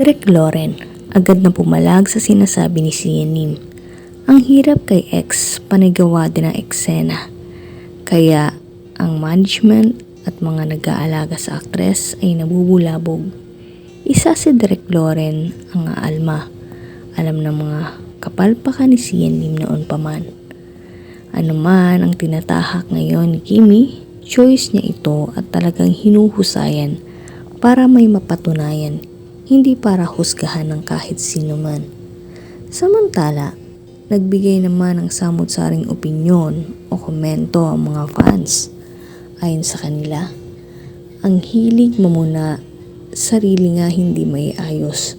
Derek Loren, agad na pumalag sa sinasabi ni Sian Lim. Ang hirap kay ex, panigawa din ang eksena. Kaya ang management at mga nag-aalaga sa aktres ay nabubulabog. Isa si Derek Loren ang aalma. Alam ng mga kapalpakan ni Sian Lim noon pa man. Ano man ang tinatahak ngayon ni Kimi, choice niya ito at talagang hinuhusayan para may mapatunayan, hindi para husgahan ng kahit sino man. Samantala, nagbigay naman ng samot-saring opinyon o komento ang mga fans. Ayon sa kanila, ang hilig mo muna, sarili nga hindi may ayos.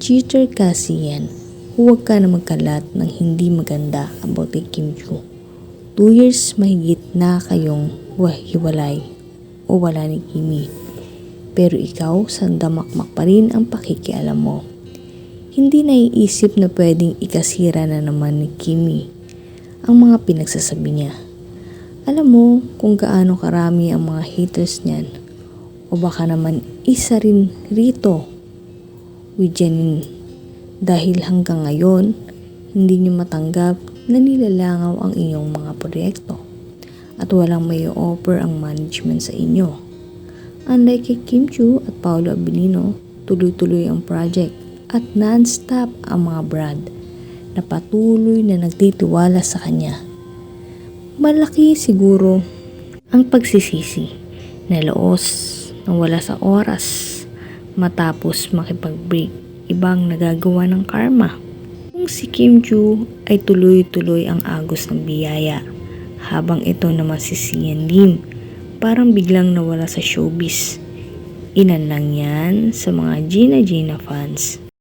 Cheater kasi yan. Huwag ka na magkalat ng hindi maganda about kay Kim Joo. Two years mahigit na kayong wahiwalay o wala ni Kimi. Pero ikaw, sandamakmak pa rin ang pakikialam mo. Hindi naiisip na pwedeng ikasira na naman ni Kimi ang mga pinagsasabi niya. Alam mo kung gaano karami ang mga haters niyan o baka naman isa rin rito with Janine dahil hanggang ngayon hindi niyo matanggap na nilalangaw ang inyong mga proyekto at walang may offer ang management sa inyo. Unlike kay Kim Chu at Paolo Abilino, tuloy-tuloy ang project at non-stop ang mga brand na patuloy na nagtitiwala sa kanya. Malaki siguro ang pagsisisi na loos na wala sa oras matapos makipag-break ibang nagagawa ng karma. Kung si Kim Joo ay tuloy-tuloy ang agos ng biyaya habang ito naman si Sian Lim parang biglang nawala sa showbiz. Inan lang yan sa mga Gina Gina fans.